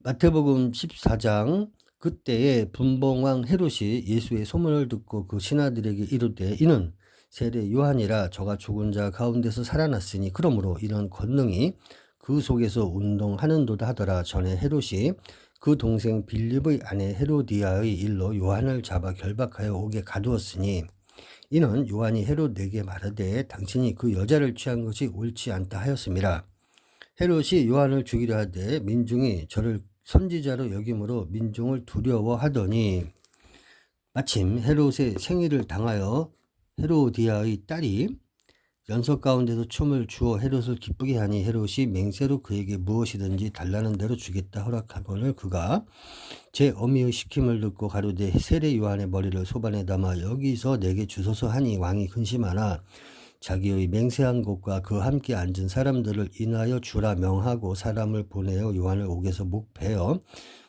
마태복음 14장 그때에 분봉왕 헤롯이 예수의 소문을 듣고 그 신하들에게 이르되 이는 세례 요한이라 저가 죽은 자 가운데서 살아났으니 그러므로 이런 권능이 그 속에서 운동하는도다 하더라. 전에 헤롯이 그 동생 빌립의 아내 헤로디아의 일로 요한을 잡아 결박하여 옥에 가두었으니 이는 요한이 헤롯에게 말하되 당신이 그 여자를 취한 것이 옳지 않다 하였음이라 헤롯이 요한을 죽이려 하되 민중이 저를 선지자로 여김으로 민중을 두려워하더니 마침 헤롯의 생일을 당하여 헤로디아의 딸이 연석 가운데서 춤을 주어 헤롯을 기쁘게 하니 헤롯이 맹세로 그에게 무엇이든지 달라는 대로 주겠다 허락하거늘 그가 제 어미의 시킴을 듣고 가로되 세례 요한의 머리를 소반에 담아 여기서 내게 주소서 하니 왕이 근심하나 자기의 맹세한 곳과 그 함께 앉은 사람들을 인하여 주라 명하고 사람을 보내어 요한을 옥에서 목 베어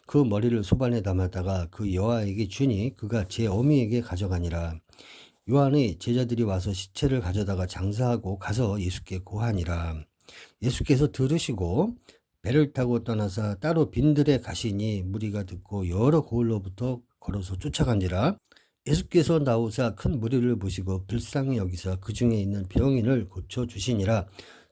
그 머리를 소반에 담았다가 그 여아에게 주니 그가 제 어미에게 가져가니라. 요한의 제자들이 와서 시체를 가져다가 장사하고 가서 예수께 고하니라. 예수께서 들으시고 배를 타고 떠나서 따로 빈들에 가시니 무리가 듣고 여러 고을로부터 걸어서 쫓아간지라. 예수께서 나오사 큰 무리를 보시고 불쌍히 여기서 그 중에 있는 병인을 고쳐 주시니라.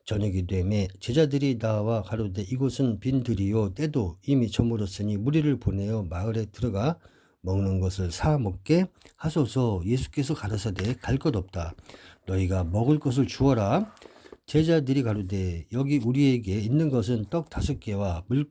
저녁이 되매 제자들이 나와 가로되 이곳은 빈들이요. 때도 이미 저물었으니 무리를 보내어 마을에 들어가 먹는 것을 사 먹게 하소서. 예수께서 가라사대 갈 것 없다. 너희가 먹을 것을 주어라. 제자들이 가로되 여기 우리에게 있는 것은 떡 다섯 개와 물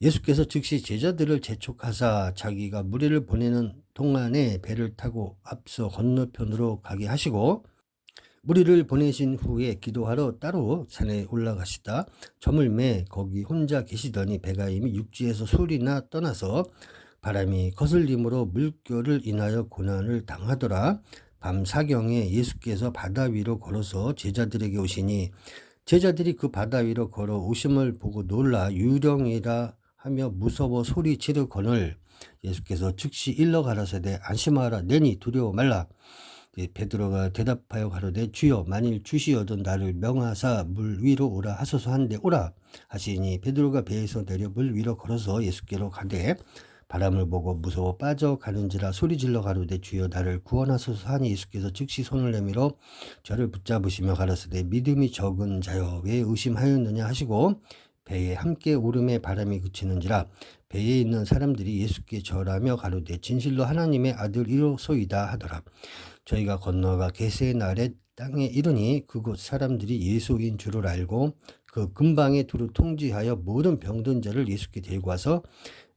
예수께서 즉시 제자들을 재촉하사 자기가 무리를 보내는 동안에 배를 타고 앞서 건너편으로 가게 하시고 무리를 보내신 후에 기도하러 따로 산에 올라가시다 저물매 거기 혼자 계시더니 배가 이미 육지에서 소리나 떠나서 바람이 거슬림으로 물결을 인하여 고난을 당하더라. 밤 사경에 예수께서 바다 위로 걸어서 제자들에게 오시니 제자들이 그 바다 위로 걸어 오심을 보고 놀라 유령이라 하며 무서워 소리 지르거늘 예수께서 즉시 일러 가라사대 안심하라 내니 두려워 말라. 베드로가 대답하여 가로되 주여 만일 주시어든 나를 명하사 물 위로 오라 하소서 한데 오라 하시니 베드로가 배에서 내려 물 위로 걸어서 예수께로 가되 바람을 보고 무서워 빠져가는지라 소리질러 가로되 주여 나를 구원하소서 하니 예수께서 즉시 손을 내밀어 저를 붙잡으시며 가라사대 믿음이 적은 자여 왜 의심하였느냐 하시고 배에 함께 오름에 바람이 그치는지라 배에 있는 사람들이 예수께 절하며 가로되 진실로 하나님의 아들이로소이다 하더라 저희가 건너가 개세의 날에 땅에 이르니 그곳 사람들이 예수인 줄을 알고 그 근방에 두루 통지하여 모든 병든 자를 예수께 데리고 와서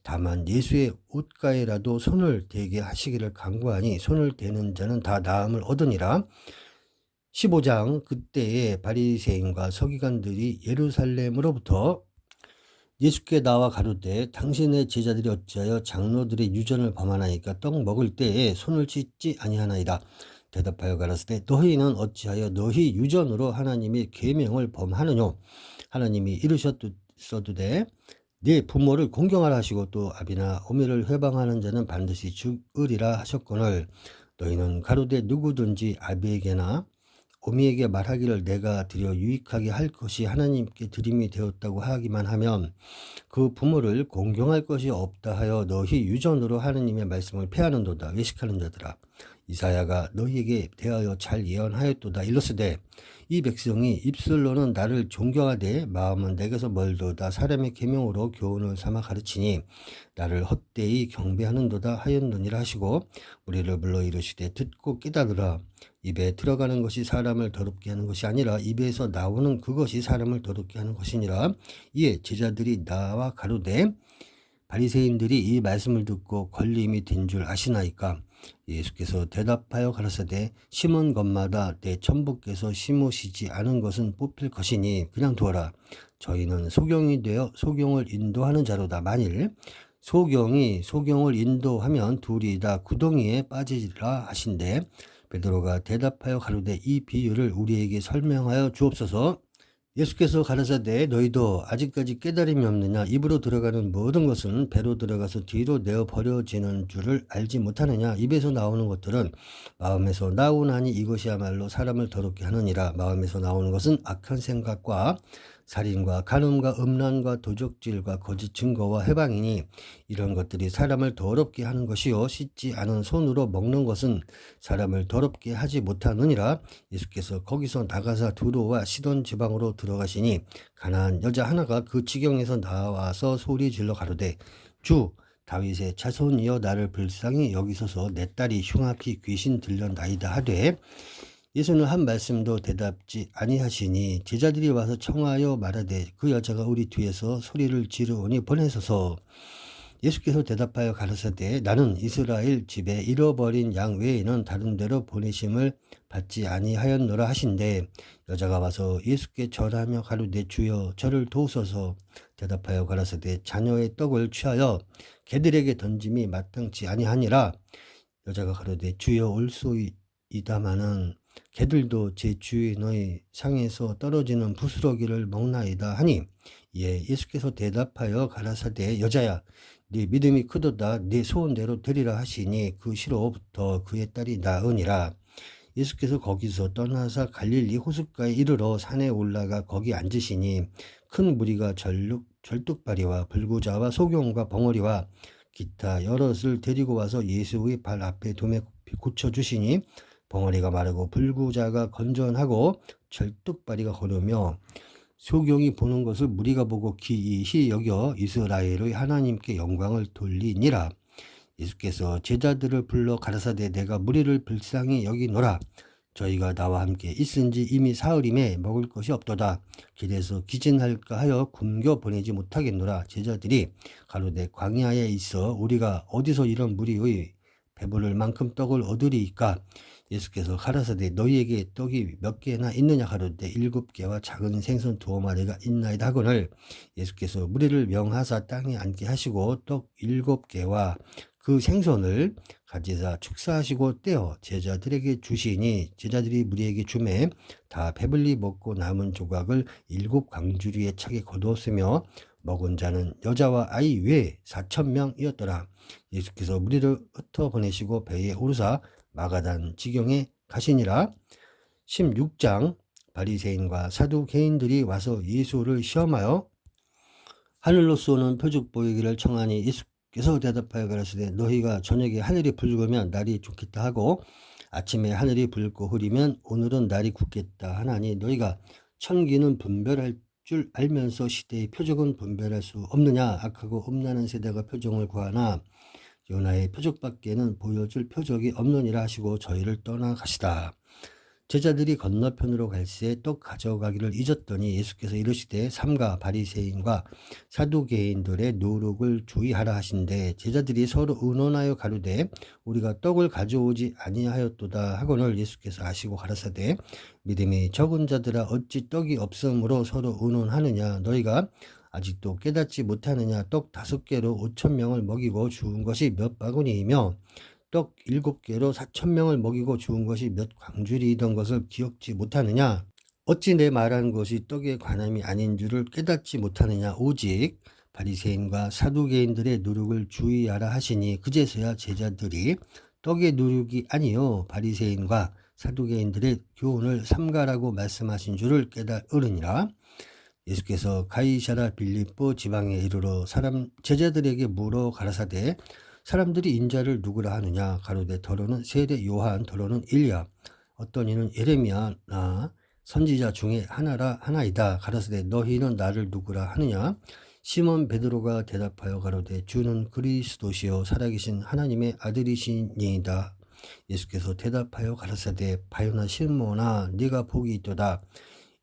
다만 예수의 옷가에라도 손을 대게 하시기를 간구하니 손을 대는 자는 다 나음을 얻으니라. 15장 그때에 바리새인과 서기관들이 예루살렘으로부터 예수께 나와 가로되 당신의 제자들이 어찌하여 장로들의 유전을 범하나이까 떡 먹을 때에 손을 씻지 아니하나이다. 대답하여 가라사대 너희는 어찌하여 너희 유전으로 하나님의 계명을 범하느뇨 하나님이 이르셨어도 네 부모를 공경하라 하시고 또 아비나 어미를 회방하는 자는 반드시 죽으리라 하셨거늘 너희는 가로되 누구든지 아비에게나 어미에게 말하기를 내가 드려 유익하게 할 것이 하나님께 드림이 되었다고 하기만 하면 그 부모를 공경할 것이 없다 하여 너희 유전으로 하나님의 말씀을 폐하는도다. 외식하는 자들아 이사야가 너희에게 대하여 잘 예언하였도다. 일러스되 이 백성이 입술로는 나를 존경하되 마음은 내게서 멀도다. 사람의 계명으로 교훈을 삼아 가르치니 나를 헛되이 경배하는도다 하였느니라 하시고 우리를 불러 이르시되 듣고 깨달으라. 입에 들어가는 것이 사람을 더럽게 하는 것이 아니라 입에서 나오는 그것이 사람을 더럽게 하는 것이니라. 이에 제자들이 나와 가로되 바리새인들이 이 말씀을 듣고 걸림이 된 줄 아시나이까? 예수께서 대답하여 가라사대 심은 것마다 내 천부께서 심으시지 않은 것은 뽑힐 것이니 그냥 두어라. 저희는 소경이 되어 소경을 인도하는 자로다. 만일 소경이 소경을 인도하면 둘이 다 구덩이에 빠지리라 하신대. 베드로가 대답하여 가로되 이 비유를 우리에게 설명하여 주옵소서 예수께서 가라사대 너희도 아직까지 깨달음이 없느냐? 입으로 들어가는 모든 것은 배로 들어가서 뒤로 내어 버려지는 줄을 알지 못하느냐? 입에서 나오는 것들은 마음에서 나오나니 이것이야말로 사람을 더럽게 하느니라. 마음에서 나오는 것은 악한 생각과 살인과 간음과 음란과 도적질과 거짓 증거와 해방이니 이런 것들이 사람을 더럽게 하는 것이요 씻지 않은 손으로 먹는 것은 사람을 더럽게 하지 못하느니라. 예수께서 거기서 나가사 두로와 시돈 지방으로 들어가시니 가난한 여자 하나가 그 지경에서 나와서 소리 질러 가로되 주 다윗의 자손이여 나를 불쌍히 여기소서 내 딸이 흉악히 귀신 들렸나이다 하되 예수는 한 말씀도 대답지 아니하시니 제자들이 와서 청하여 말하되 그 여자가 우리 뒤에서 소리를 지르오니 보내소서. 예수께서 대답하여 가라사대 나는 이스라엘 집에 잃어버린 양 외에는 다른 데로 보내심을 받지 아니하였노라 하신대. 여자가 와서 예수께 절하며 가로되 주여 저를 도우소서. 대답하여 가라사대 자녀의 떡을 취하여 개들에게 던짐이 마땅치 아니하니라. 여자가 가로되 주여 올소이다마는 개들도 제 주인의 상에서 떨어지는 부스러기를 먹나이다 하니 예 예수께서 대답하여 가라사대 여자야 네 믿음이 크도다. 네 소원대로 되리라 하시니 그 시로부터 그의 딸이 나으니라. 예수께서 거기서 떠나사 갈릴리 호숫가에 이르러 산에 올라가 거기 앉으시니 큰 무리가 절룩 절뚝발이와 불구자와 소경과 벙어리와 기타 여럿을 데리고 와서 예수의 발 앞에 도매 고쳐 주시니 벙어리가 마르고 불구자가 건전하고 절뚝발이가 걸으며 소경이 보는 것을 무리가 보고 기이히 여겨 이스라엘의 하나님께 영광을 돌리니라. 예수께서 제자들을 불러 가라사대 내가 무리를 불쌍히 여기노라. 저희가 나와 함께 있은지 이미 사흘임에 먹을 것이 없도다. 길에서 기진할까 하여 굶겨 보내지 못하겠노라. 제자들이 가로되 광야에 있어 우리가 어디서 이런 무리의 배부를 만큼 떡을 얻으리이까 예수께서 가라사대 너희에게 떡이 몇 개나 있느냐 하루되 일곱 개와 작은 생선 두어 마리가 있나이다 하거늘 예수께서 무리를 명하사 땅에 앉게 하시고 떡 일곱 개와 그 생선을 가지사 축사하시고 떼어 제자들에게 주시니 제자들이 무리에게 주매 다 배불리 먹고 남은 조각을 일곱 광주리에 차게 거두었으며 먹은 자는 여자와 아이 외에 사천 명이었더라. 예수께서 무리를 흩어 보내시고 배에 오르사 마가단 지경에 가시니라. 16장 바리새인과 사두개인들이 와서 예수를 시험하여 하늘로 쏘는 표적 보이기를 청하니 예수께서 대답하여 가라사대 너희가 저녁에 하늘이 붉으면 날이 좋겠다 하고 아침에 하늘이 붉고 흐리면 오늘은 날이 굳겠다 하나니 너희가 천기는 분별할 줄 알면서 시대의 표적은 분별할 수 없느냐? 악하고 음란한 세대가 표정을 구하나 요나의 표적밖에는 보여줄 표적이 없느니라 하시고 저희를 떠나가시다. 제자들이 건너편으로 갈새 떡 가져가기를 잊었더니 예수께서 이르시되 삼가 바리새인과 사두개인들의 노룩을 주의하라 하신데 제자들이 서로 의논하여 가로되 우리가 떡을 가져오지 아니하였도다 하거늘 예수께서 아시고 가라사대 믿음이 적은 자들아 어찌 떡이 없으므로 서로 의논하느냐 너희가 아직도 깨닫지 못하느냐 떡 다섯 개로 오천 명을 먹이고 죽은 것이 몇 바구니이며 떡 일곱 개로 사천 명을 먹이고 죽은 것이 몇 광줄이던 것을 기억지 못하느냐? 어찌 내 말한 것이 떡의 관함이 아닌 줄을 깨닫지 못하느냐? 오직 바리새인과 사두개인들의 누룩을 주의하라 하시니 그제서야 제자들이 떡의 누룩이 아니요 바리새인과 사두개인들의 교훈을 삼가라고 말씀하신 줄을 깨달으느니라 예수께서 가이샤라 빌립보 지방에 이르러 사람 제자들에게 물어 가라사대 사람들이 인자를 누구라 하느냐? 가로되 더러는 세례 요한 더러는 일야. 어떤 이는 예레미야나 선지자 중에 하나라 하나이다. 가라사대 너희는 나를 누구라 하느냐? 시몬 베드로가 대답하여 가로되 주는 그리스도시요. 살아계신 하나님의 아들이시니이다. 예수께서 대답하여 가라사대 바요나 시몬아 네가 복이 있도다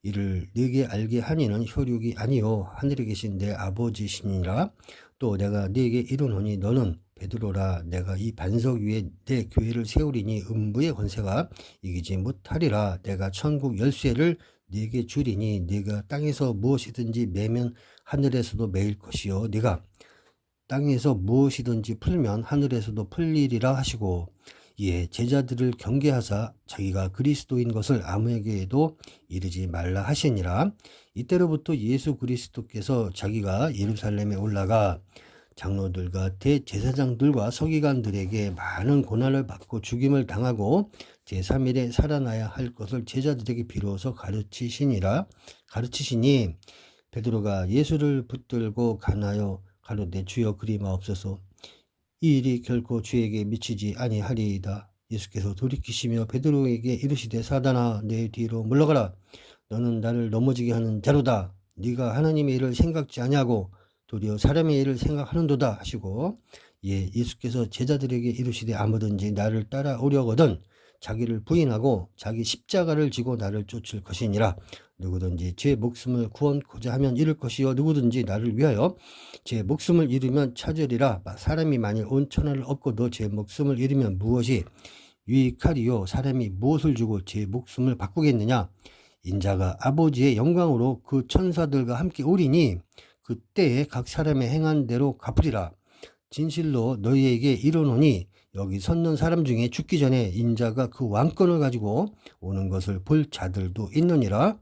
이를 네게 알게 하니는 혈육이 아니요. 하늘에 계신 내 아버지시니라. 또 내가 네게 이르노니 너는 베드로라. 내가 이 반석 위에 내 교회를 세우리니 음부의 권세가 이기지 못하리라. 내가 천국 열쇠를 네게 주리니 네가 땅에서 무엇이든지 매면 하늘에서도 매일 것이요. 네가 땅에서 무엇이든지 풀면 하늘에서도 풀리리라 하시고 이에 제자들을 경계하사 자기가 그리스도인 것을 아무에게도 이르지 말라 하시니라. 이때로부터 예수 그리스도께서 자기가 예루살렘에 올라가 장로들과 대제사장들과 서기관들에게 많은 고난을 받고 죽임을 당하고 제3일에 살아나야 할 것을 제자들에게 비로소 가르치시니라. 가르치시니 베드로가 예수를 붙들고 가나요? 가로되 주여 그리 마옵소서 이 일이 결코 주에게 미치지 아니하리이다. 예수께서 돌이키시며 베드로에게 이르시되 사단아 내 뒤로 물러가라. 너는 나를 넘어지게 하는 자로다. 네가 하나님의 일을 생각지 아니하고 도리어 사람의 일을 생각하는도다 하시고 예 예수께서 제자들에게 이르시되 아무든지 나를 따라오려거든 자기를 부인하고 자기 십자가를 지고 나를 쫓을 것이니라 누구든지 제 목숨을 구원코자 하면 잃을 것이요. 누구든지 나를 위하여 제 목숨을 잃으면 찾으리라. 사람이 만일 온 천하를 얻고도 제 목숨을 잃으면 무엇이 유익하리요? 사람이 무엇을 주고 제 목숨을 바꾸겠느냐? 인자가 아버지의 영광으로 그 천사들과 함께 오리니 그때에 각 사람의 행한 대로 갚으리라. 진실로 너희에게 이르노니 여기 섰는 사람 중에 죽기 전에 인자가 그 왕권을 가지고 오는 것을 볼 자들도 있느니라